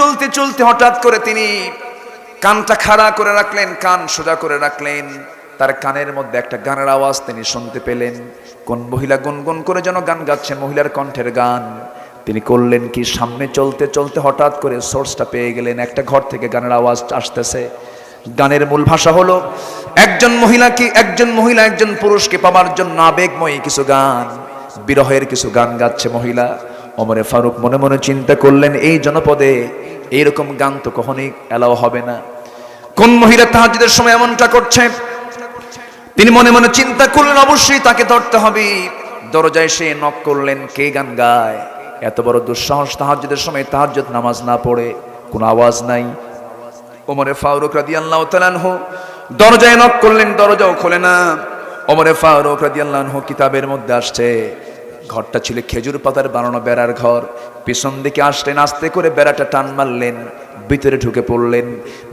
চলতে চলতে হঠাৎ করে তিনি কানটা খাড়া করে রাখলেন, কান সোজা করে রাখলেন। তার কানের মধ্যে একটা গানের আওয়াজ তিনি শুনতে পেলেন। কোন মহিলা গুনগুন করে যেন গান গাচ্ছে, মহিলার কণ্ঠের গান। তিনি করলেন কি? সামনে চলতে চলতে হঠাৎ করে সোর্সটা পেয়ে গেলেন। একটা ঘর থেকে গানের আওয়াজ আসতেছে। গানের মূল ভাষা হলো, একজন মহিলা কি একজন মহিলা একজন পুরুষকে পাওয়ার জন্য আবেগময়ী কিছু গান? বিরহের কিছু গান গাচ্ছে মহিলা। অমরে ফারুক মনে মনে চিন্তা করলেন, এই জনপদে এইরকম গান তো কখনই এলাও হবে না। কোন মহিলা তাহাজুদের সময় এমনটা করছে? তিনি মনে মনে চিন্তা করলেন, অবশ্যই তাকে ধরতে হবে। দরজায় সে নক করলেন, কে গান গায়? এত বড় দুঃসাহস তাহাজ্জুদের সময় তাহাজ্জুদ নামাজ না পড়ে, কোনো আওয়াজ নাই। ওমরে ফারুক রাদিয়াল্লাহু তাআলা আনহু দরজায় নক করলেন, দরজাও খোলে না। ওমরে ফারুক রাদিয়াল্লাহু কিতাবের মধ্যে আসছে ঘরটা ছিল খেজুর পাতার বানানো বেড়ার ঘর। পিছন দিকে আসলেন, আস্তে করে বেড়াটা টান মারলেন, ভিতরে ঢুকে পড়লেন।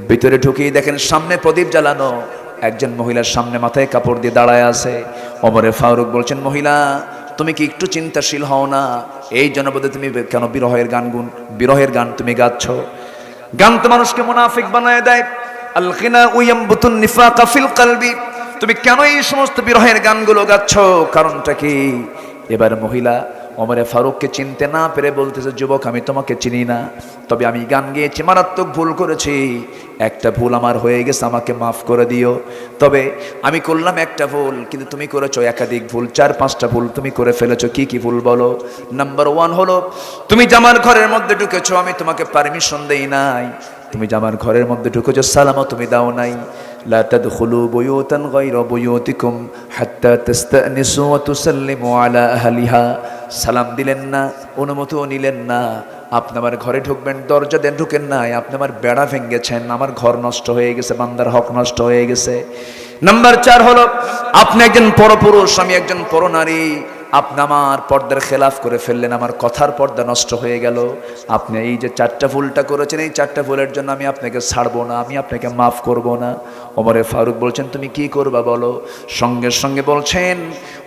ভিতরে ঢুকেই দেখেন সামনে প্রদীপ জ্বালানো। একজন মহিলার সামনে মাথায় কাপড় দিয়ে দাঁড়ায় আছে। অমরে ফারুক বলছেন, মহিলা, তুমি কি একটু চিন্তাশীল হও না? এই জনপদে তুমি কেন বিরহের গান গুন, বিরহের গান তুমি গাচ্ছ? গান তো মানুষকে মুনাফিক বানায় দেয়। আল গিনা উয়ামবুতুন নিফাকা ফিল কলবি তুমি কেন এই সমস্ত বিরহের গানগুলো গাচ্ছ? কারণটা কি? এবার মহিলা, ওমরে ফারুককে চিনতে না পেরে বলতেছে, যুবক, আমি তোমাকে চিনি না। তবে আমি গান গেয়েছি, মারাত্মক ভুল করেছি। একটা ভুল আমার হয়ে গেছে, আমাকে মাফ করে দিও। তবে আমি করলাম একটা ভুল, কিন্তু তুমি করেছ একাধিক ভুল। চার, পাঁচটা ভুল তুমি করে ফেলেছো, কি কি ভুল বলো? নাম্বার ওয়ান হলো, তুমি জামার ঘরের মধ্যে ঢুকেছো, আমি তোমাকে পারমিশন দেই নাই। তুমি জামার ঘরের মধ্যে ঢুকেছো সালামও তুমি দাও নাই। لا تدخلوا بيوتا غير بيوتكم حتى تستأنسوا وتسلموا على أهلها সালাম দিলেন না অনুমতিও নিলেন না আপনি আমার ঘরে ঢুকবেন দরজা দেন ঢুকেন নাই আপনি আমার বেড়া ভেঙেছেন আমার ঘর নষ্ট হয়ে গেছে বান্দার হক নষ্ট হয়ে গেছে নাম্বার চার হলো আপনি একজন পরপুরুষ আমি একজন পরনারী আপনি আমার পর্দার খেলাফ করে ফেললেন, আমার কথার পর্দা নষ্ট হয়ে গেল। আপনি এই যে চারটা ভুলটা করেছেন, এই চারটা ভুলের জন্য আমি আপনাকে ছাড়বো না, আমি আপনাকে মাফ করব না। ওমরে ফারুক বলছেন, তুমি কি করবা বলো? সঙ্গে সঙ্গে বলছেন,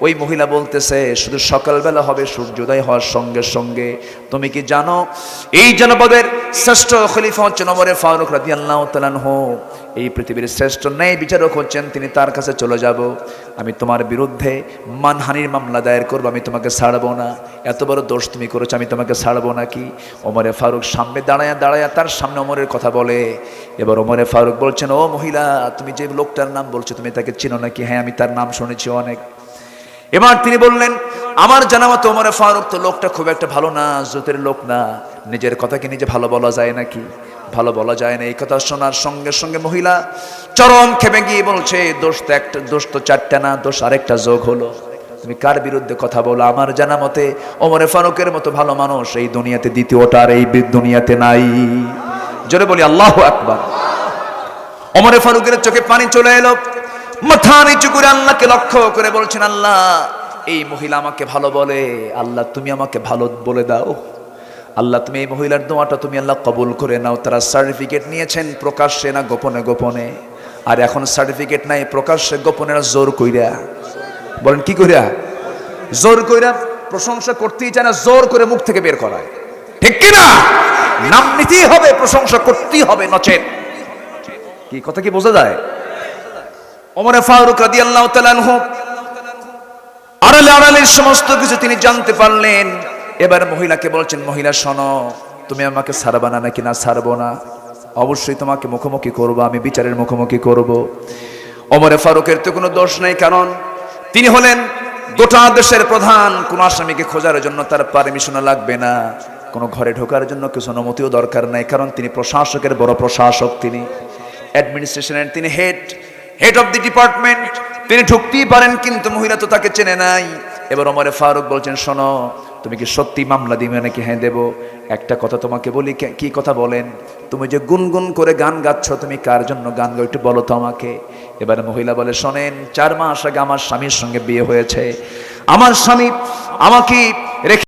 ওই মহিলা বলতেছে, শুধু সকালবেলা হবে, সূর্যোদয় হওয়ার সঙ্গে সঙ্গে। তুমি কি জানো, এই জনপদের শ্রেষ্ঠ খলিফা হচ্ছেন ওমরে ফারুক রাজি আল্লাহ তালানহ এই পৃথিবীর শ্রেষ্ঠ ন্যায় বিচারক হচ্ছেন তিনি, তার কাছে চলে যাব। আমি তোমার বিরুদ্ধে মানহানির মামলা দায়ের করব, আমি তোমাকে ছাড়বো না। এত বড় দোষ তুমি করেছ, আমি তোমাকে ছাড়বো নাকি ওমরে ফারুক সামনে দাঁড়ায়া দাঁড়ায়া তার সামনে অমরের কথা বলে। এবার ওমরে ফারুক বলছেন, ও মহিলা, তুমি যে লোকটার নাম বলছো, তুমি তাকে চিনো নাকি? হ্যাঁ আমি তার নাম শুনেছি অনেক। এবার তিনি বললেন, আমার জানা মতো ওমরে ফারুক তো লোকটা খুব একটা ভালো না জোতের লোক না। নিজের কথাকে নিজে ভালো বলা যায় নাকি? ভালো বলা যায় না, এই কথা শোনার সঙ্গে সঙ্গে মহিলা চরম খেপে গিয়ে বলছে, দোষ তো একটা, দোষ তো চারটা না, দোষ আরেকটা যোগ হলো। তুমি কার বিরুদ্ধে কথা বলো? আমার জানা মতে ওমরে ফারুকের মতো ভালো মানুষ এই দুনিয়াতে দ্বিতীয়টা আর এই দুনিয়াতে নাই। জোরে বলি, আল্লাহ আকবার। ওমরে ফারুকের চোখে পানি চলে এলো। মাথা নিচু করে আল্লাহকে লক্ষ্য করে বলছেন, আল্লাহ, এই মহিলা আমাকে ভালো বলে। আল্লাহ, তুমি আমাকে ভালো বলে দাও। আল্লাহ, তুমি এই মহিলার দোয়াটা তুমি আল্লাহ কবুল করে নাও। তারা সার্টিফিকেট নিয়েছেন প্রকাশ্যে না গোপনে গোপনে। আর এখন সার্টিফিকেট নাই, প্রকাশ্যে গোপনে না জোর কইরা। বলেন, কি কইরা? জোর কইরা প্রশংসা করতেই চায় না, জোর করে মুখ থেকে বের করায়। ঠিক কিনা নাম নিতেই হবে, প্রশংসা করতেই হবে নচেত। কি, কথা কি বোঝা যায়? ওমরে ফারুক রাদিয়াল্লাহু তাআলা আনহু আড়ালে আড়ালে সমস্ত কিছু তিনি জানতে পারলেন। এবার মহিলাকে বলছেন, মহিলা, শোনো, তুমি আমাকে ছাড়বা না নাকি না ছাড়বো না? অবশ্যই তোমাকে মুখোমুখি করব, আমি বিচারের মুখোমুখি করব। ওমরে ফারুকের তো কোনো দোষ নেই, কারণ তিনি হলেন গোটা দেশের প্রধান। কোন আসামিকে খোঁজার জন্য তার পারমিশন লাগবে না। কোনো ঘরে ঢোকার জন্য কিছু অনুমতিও দরকার নাই, কারণ তিনি প্রশাসকের বড় প্রশাসক তিনি। অ্যাডমিনিস্ট্রেশনের তিনি head head of the department তিনি ঢুকতেই পারেন, কিন্তু মহিলা তো তাকে চেনে নাই। এবার ওমরে ফারুক বলছেন, শোনো, তুমি কি সত্যি মামলা দিবে নাকি? হ্যাঁ দেবো। একটা কথা তোমাকে বলি কি কথা বলেন? তুমি যে গুনগুন করে গান গাচ্ছ, তুমি কার জন্য গান গাও, একটু বলো তো আমাকে? এবার মহিলা বলে, শোনেন, চার মাস আগে আমার স্বামীর সঙ্গে বিয়ে হয়েছে। আমার স্বামী আমাকে রেখে